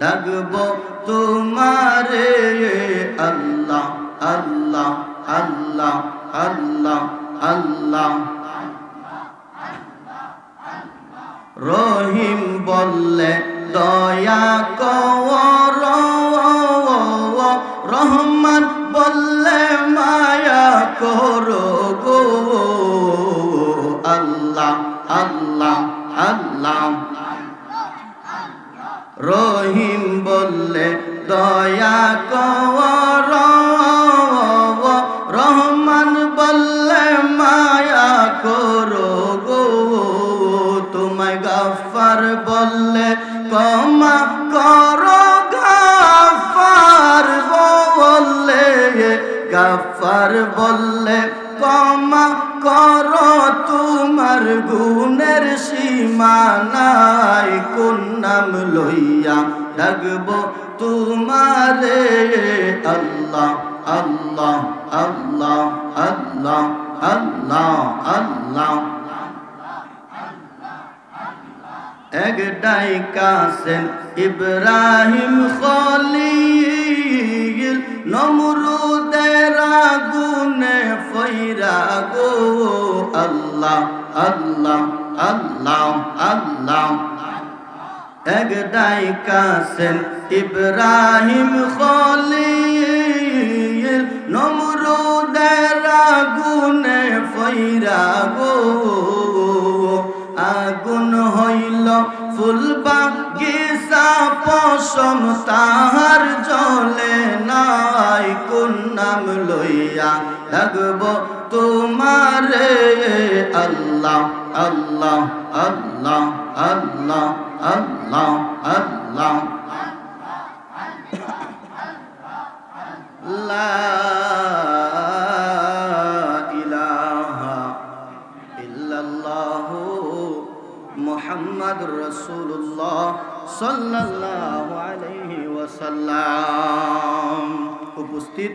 ডাকব তোমারে আল্লাহ আল্লাহ আল্লাহ আল্লাহ আল্লাহ। রহিম বললে, দয়া কর রহমান বললে, মায়া করো গো। আল্লাহ আল্লাহ আল্লাহ। রহিম বললে দয়া গাফার বললে কমা কর, তোমার গুণের সীমানায় কোন নাম লইয়া ডাকব? তোমারে আল্লাহ আল্লাহ আল্লাহ আল্লাহ আল্লাহ আল্লাহ। একটাই কাসেন ইব্রাহিম খলিল নমরুদের আগুনে ফইরা গো, আল্লাহ আল্লাহ আল্লাহ আল্লাহ। একটাই কাসেন ইব্রাহিম খলিল, নমরুদের আগুনে ফইরা আগুন হইল ফুল বাগিসা পশম তাহার নাম লইয়া ডাকব তোমার। আল্লাহ আল্লাহ আল্লাহ আল্লাহ আল্লাহ আল্লাহ। লা ইলাহা ইল্লাল্লাহু মুহাম্মাদুর রাসূলুল্লাহ সাল্লাল্লাহু আলাইহি ওয়াসাল্লাম। উপস্থিত